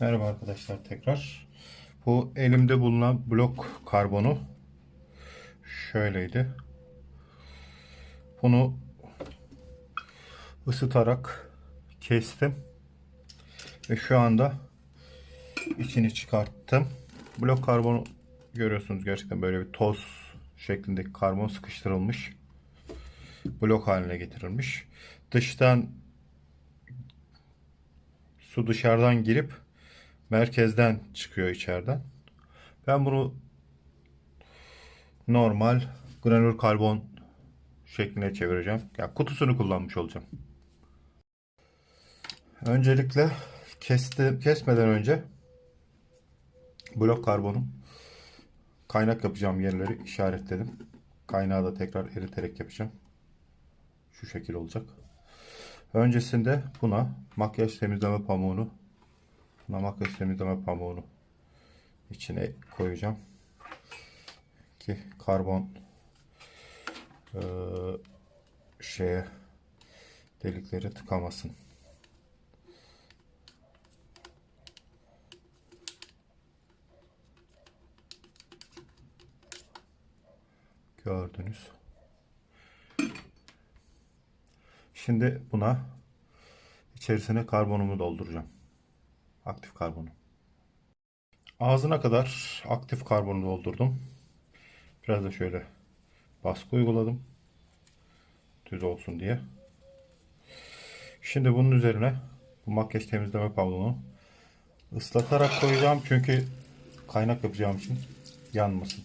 Merhaba arkadaşlar tekrar. Bu elimde bulunan blok karbonu şöyleydi. Bunu ısıtarak kestim. Ve şu anda içini çıkarttım. Blok karbonu görüyorsunuz gerçekten böyle bir toz şeklindeki karbon sıkıştırılmış. Blok haline getirilmiş. Dıştan su dışarıdan girip merkezden çıkıyor içeriden. Ben bunu normal granül karbon şekline çevireceğim. Yani kutusunu kullanmış olacağım. Öncelikle kesti, kesmeden önce blok karbonu kaynak yapacağım yerleri işaretledim. Kaynağı da tekrar eriterek yapacağım. Şu şekil olacak. Öncesinde buna makyaj temizleme pamuğunu buna makyaj temizleme pamuğunu içine koyacağım. Ki karbon eee, şeye delikleri tıkamasın. Gördünüz. Şimdi buna içerisine karbonumu dolduracağım. Aktif karbonu. Ağzına kadar aktif karbonu doldurdum. Biraz da şöyle baskı uyguladım. Düz olsun diye. Şimdi bunun üzerine bu makyaj temizleme pamuğunu ıslatarak koyacağım çünkü kaynak yapacağım için yanmasın.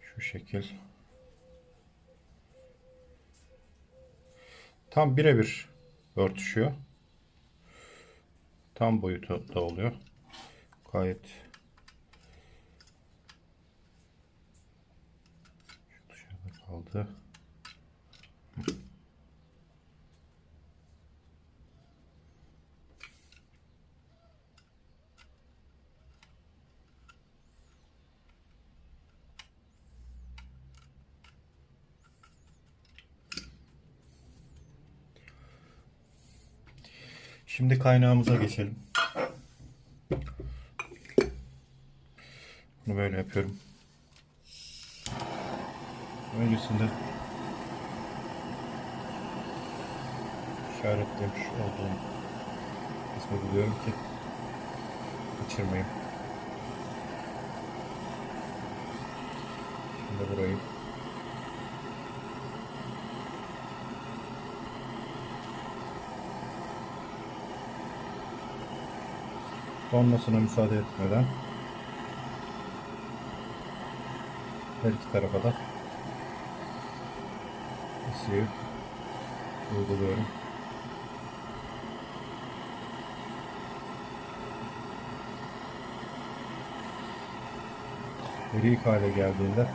Şu şekil. Tam birebir örtüşüyor. Tam boyutu da oluyor. Gayet şu dışarıda kaldı. Şimdi kaynağımıza geçelim. Bunu böyle yapıyorum. Öncesinde işaretlemiş olduğum kısmı biliyorum ki kaçırmayayım. Şimdi burayı donmasına müsaade etmeden her iki tarafa da ısıyı uyguluyorum. Erik hale geldiğinde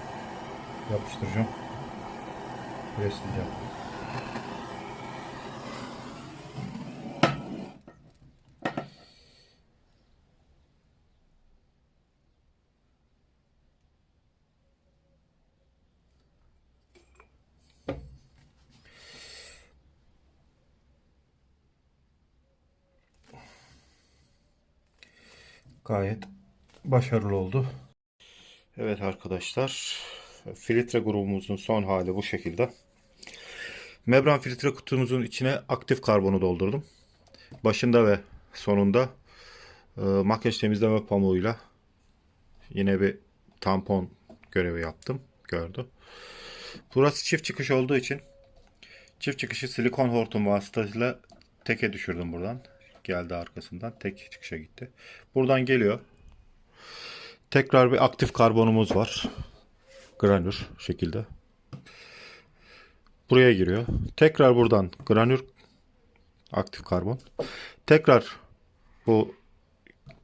yapıştıracağım. Presleyeceğim. Gayet başarılı oldu. Evet arkadaşlar. Filtre grubumuzun son hali bu şekilde. Membran filtre kutumuzun içine aktif karbonu doldurdum. Başında ve sonunda e, makyaj temizleme pamuğuyla yine bir tampon görevi yaptım. Gördü. Burası çift çıkış olduğu için çift çıkışı silikon hortum vasıtasıyla teke düşürdüm buradan. Geldi arkasından. Tek çıkışa gitti. Buradan geliyor. Tekrar bir aktif karbonumuz var. Granür şekilde. Buraya giriyor. Tekrar buradan granür aktif karbon. Tekrar bu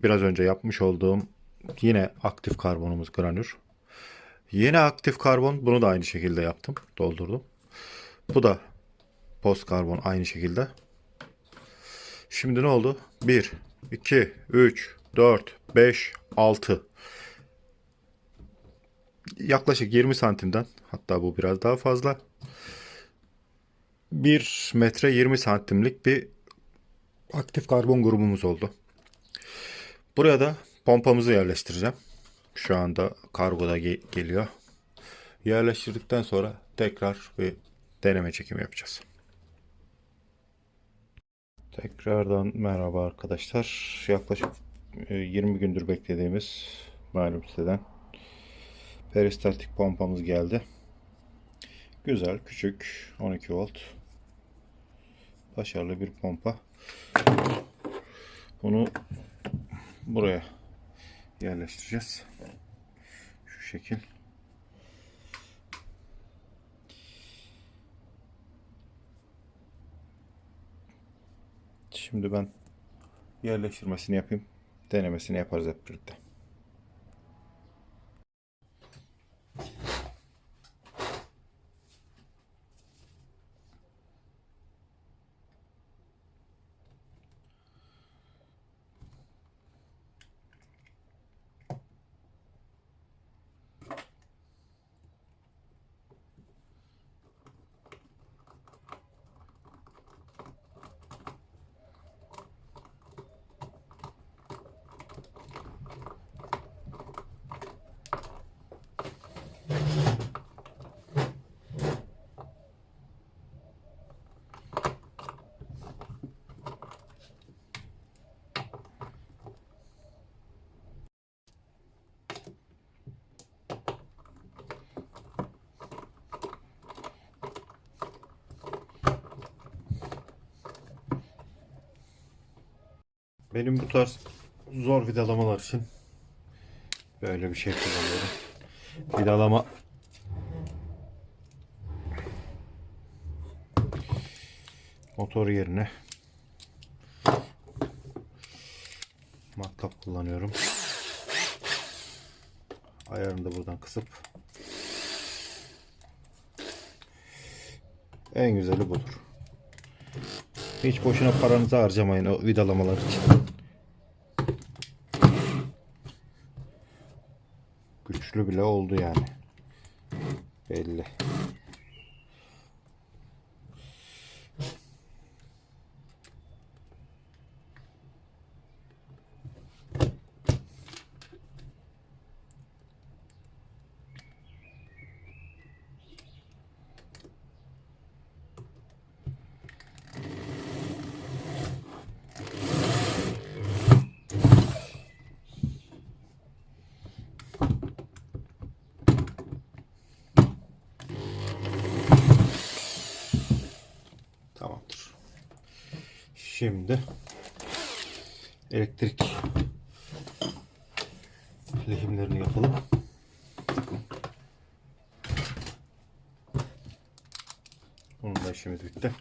biraz önce yapmış olduğum yine aktif karbonumuz granür. Yine aktif karbon. Bunu da aynı şekilde yaptım. Doldurdum. Bu da post karbon aynı şekilde. Şimdi ne oldu? 1, 2, 3, 4, 5, 6. Yaklaşık 20 santimden hatta bu biraz daha fazla. 1 metre 20 santimlik bir aktif karbon grubumuz oldu. Buraya da pompamızı yerleştireceğim. Şu anda kargoda ge- geliyor. Yerleştirdikten sonra tekrar bir deneme çekimi yapacağız. Tekrardan merhaba arkadaşlar. Yaklaşık e, 20 gündür beklediğimiz malum siteden peristaltik pompamız geldi. Güzel, küçük, 12 volt. Başarılı bir pompa. Bunu buraya yerleştireceğiz. Şu şekil. Şimdi ben yerleştirmesini yapayım. Denemesini yaparız hep birlikte. Benim bu tarz zor vidalamalar için böyle bir şey kullanıyorum. Vidalama motor yerine matkap kullanıyorum. Ayarını da buradan kısıp en güzeli budur. Hiç boşuna paranızı harcamayın o vidalamalar için. Güçlü bile oldu yani. Belli. Şimdi elektrik lehimlerini yapalım. Bunun da işimiz bitti.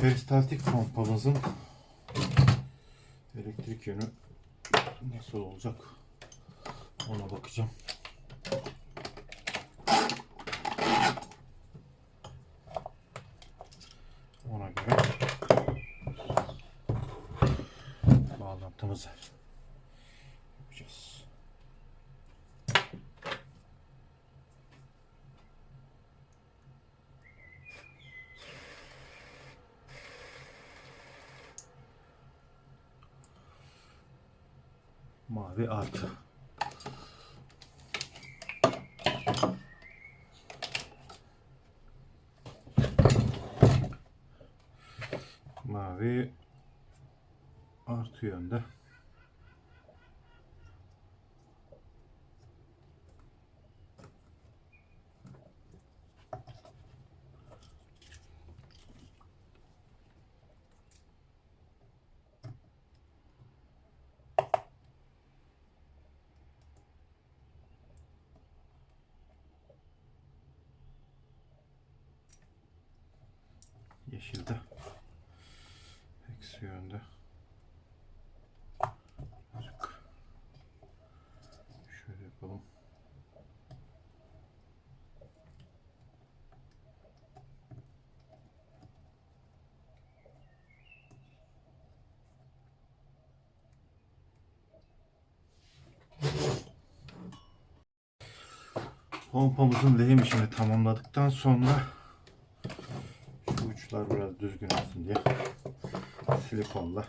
Peristaltik pompamızın elektrik yönü nasıl olacak ona bakacağım. Ona göre bağlantımızı yapacağız. Mavi artı. Mavi artı yönde. Yeşilde. Eksi yönde. Şöyle yapalım. Pompamızın lehim işini tamamladıktan sonra uçlar biraz düzgün olsun diye silikonla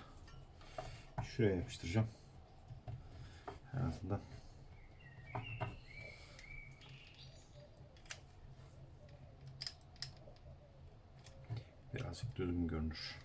şuraya yapıştıracağım. En azından birazcık düzgün görünür.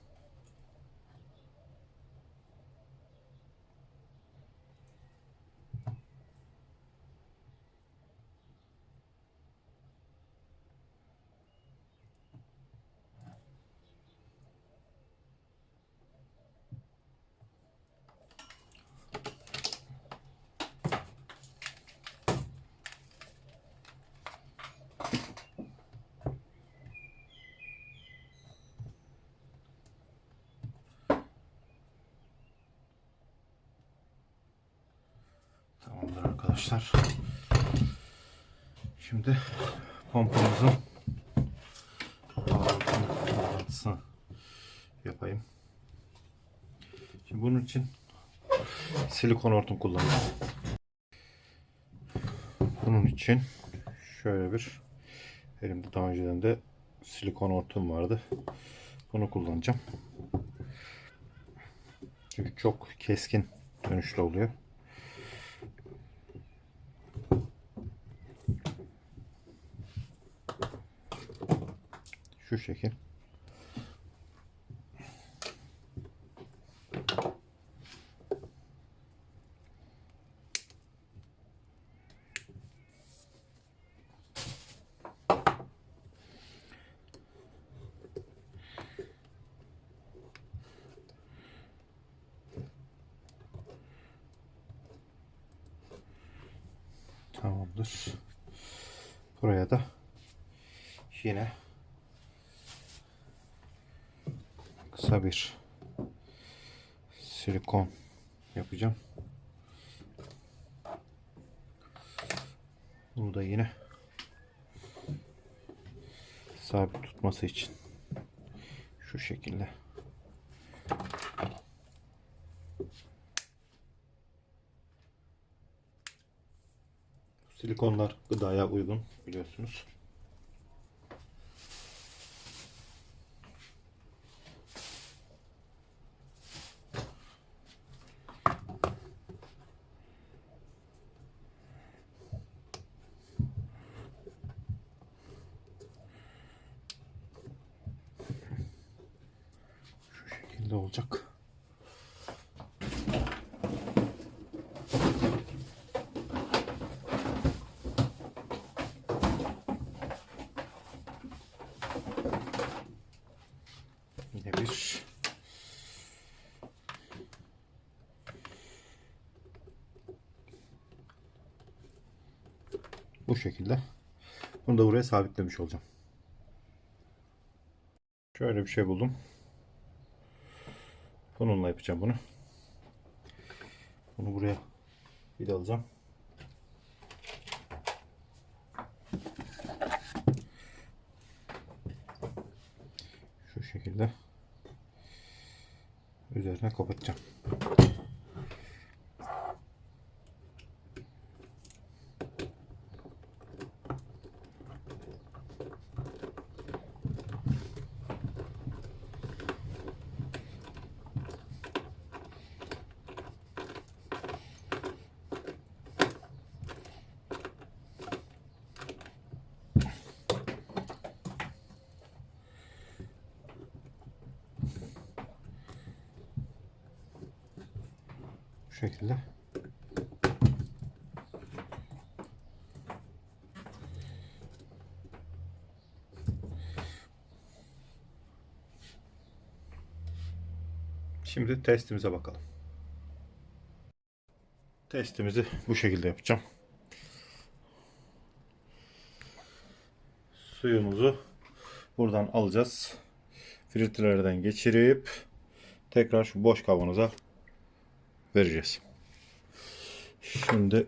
Arkadaşlar. Şimdi pompamızın bağlantısını, yapayım. Şimdi bunun için silikon hortum kullanacağım. Bunun için şöyle bir elimde daha önceden de silikon hortum vardı. Bunu kullanacağım. Çünkü çok keskin dönüşlü oluyor. Şu şekil. Tamamdır. Buraya da yine kısa bir silikon yapacağım. Bunu da yine sabit tutması için şu şekilde Silikonlar gıdaya uygun biliyorsunuz. Şu şekilde olacak. Yine bir bu şekilde. Bunu da buraya sabitlemiş olacağım. Şöyle bir şey buldum. Bununla yapacağım bunu. Bunu buraya vidalacağım. Şu şekilde üzerine kapatacağım. Şekilde. Şimdi testimize bakalım. Testimizi bu şekilde yapacağım. Suyumuzu buradan alacağız. Filtrelerden geçirip tekrar şu boş kavanoza vereceğiz. Şimdi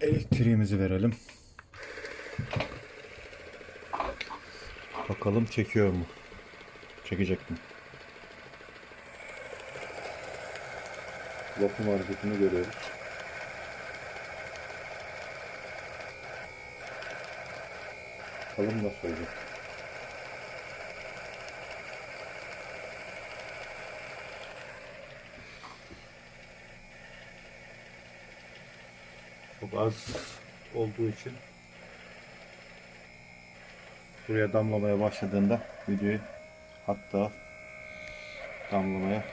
elektriğimizi verelim. Bakalım çekiyor mu? Çekecek mi? Vakum hareketini görüyoruz. Bakalım nasıl olacak. Çok az olduğu için buraya damlamaya başladığında videoyu hatta damlamaya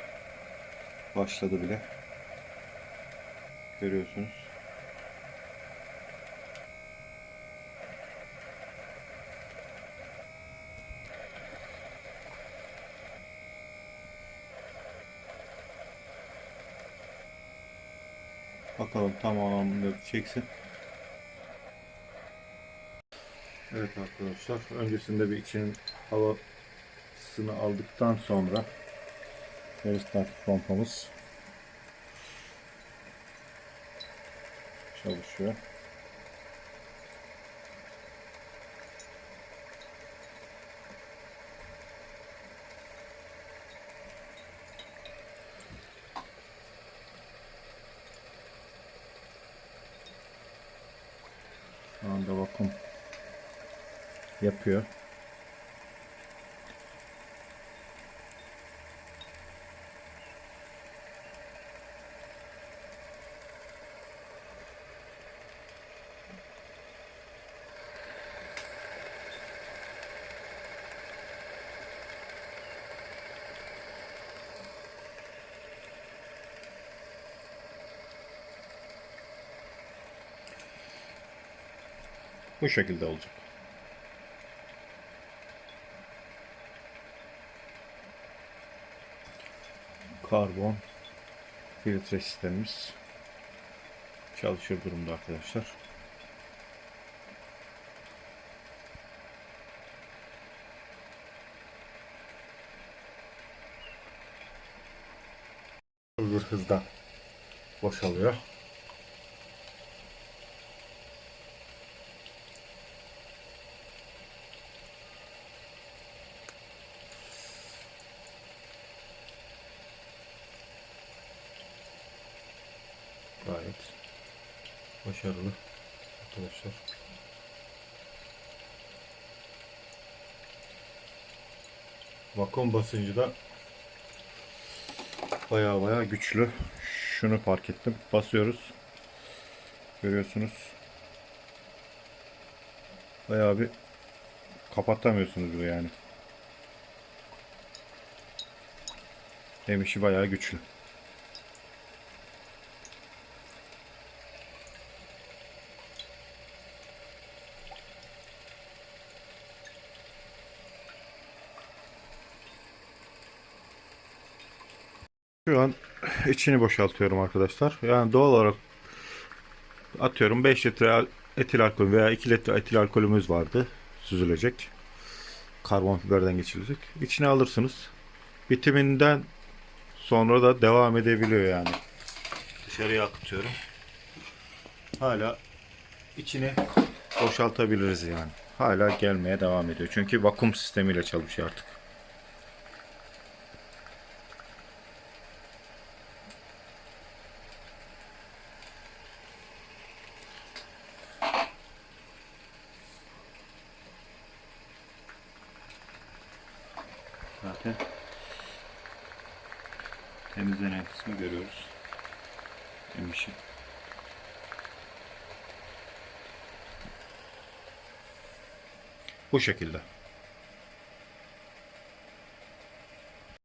başladı bile. Görüyorsunuz. Bakalım tamamını çeksin. Evet arkadaşlar öncesinde bir içinin havasını aldıktan sonra peristatik pompamız çalışıyor. Şu anda vakum yapıyor. Bu şekilde olacak. Karbon filtre sistemimiz çalışır durumda arkadaşlar. Bir hızda boşalıyor. Gayet başarılı arkadaşlar. Vakum basıncı da baya baya güçlü. Şunu fark ettim. Basıyoruz. Görüyorsunuz. Bayağı bir kapatamıyorsunuz bu yani. Emişi bayağı güçlü. Şu an içini boşaltıyorum arkadaşlar. Yani doğal olarak atıyorum 5 litre etil alkol veya 2 litre etil alkolümüz vardı. Süzülecek. Karbon fiberden geçirilecek. İçine alırsınız. Bitiminden sonra da devam edebiliyor yani. Dışarıya akıtıyorum. Hala içini boşaltabiliriz yani. Hala gelmeye devam ediyor. Çünkü vakum sistemiyle çalışıyor artık. Zaten temizlenen kısmı görüyoruz. Emişi. Bu şekilde.